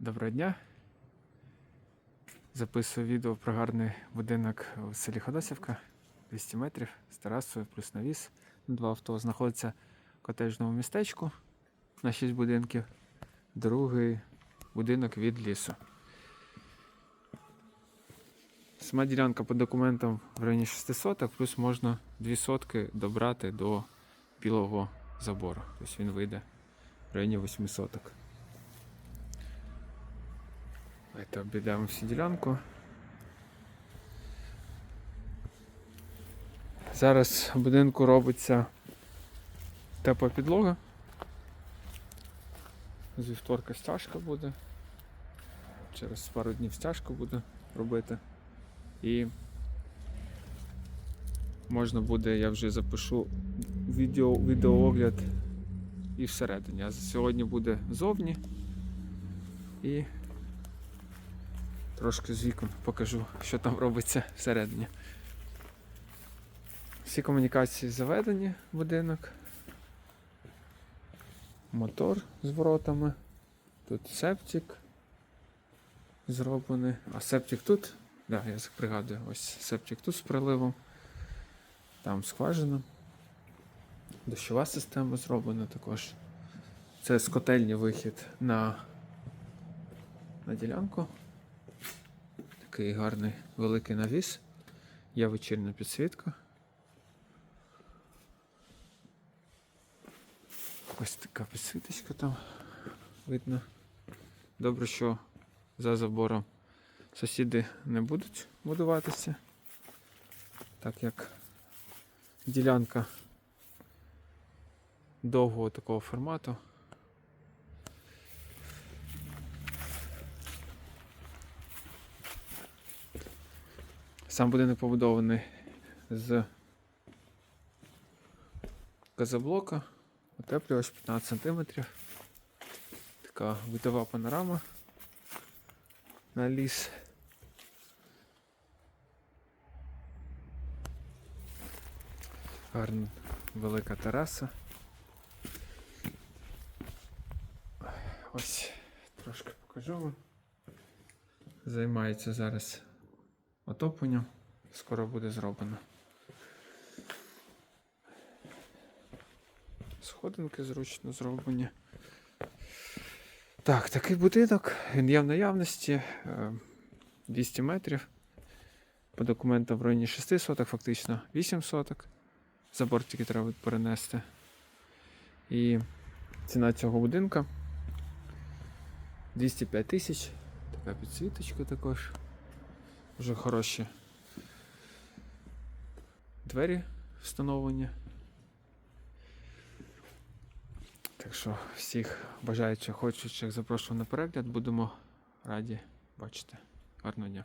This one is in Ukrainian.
Доброго дня. Записую відео про гарний будинок у селі Ходосівка. 200 метрів з терасою плюс навіс. Два авто знаходиться в котеджному містечку на 6 будинків. Другий будинок від лісу. Сама ділянка по документам в районі 600, плюс можна 2 сотки добрати до білого забору. Тобто він вийде в районі 8 соток. Давайте обійдемо всю ділянку. Зараз в будинку робиться тепла підлога. З вівторка стяжка буде. Через пару днів стяжку буде робити. І можна буде, я вже запишу відео, відеоогляд і всередині. А сьогодні буде зовні. І трошки з вікон покажу, що там робиться всередині. Всі комунікації заведені в будинок. Мотор з воротами. Тут септик зроблений. А септик тут, да, я пригадую, ось септик тут з приливом. Там скважина. Дощова система зроблена також. Це з котельні вихід на, на ділянку. Такий гарний великий навіс. Є вечірня підсвітка. Ось така підсвіточка там видно. Добре, що за забором сусіди не будуть будуватися, так як ділянка довгого такого формату. Сам будинок побудований з газоблока, утеплювач 15 см. Така видова панорама на ліс. Гарна велика тераса. Ось трошки покажу вам. Займається зараз отопленням. Скоро буде зроблено. Сходинки зручно зроблені. Так, такий будинок, він є в наявності е, 200 метрів. По документам в районі 6 соток, фактично 8 соток. Забор тільки треба перенести. І ціна цього будинка 205 тисяч. Така підсвіточка також. Вже хороші двері встановлені. Так що всіх бажаючих, хочучих запрошую на перегляд. Будемо раді бачити. Гарного дня.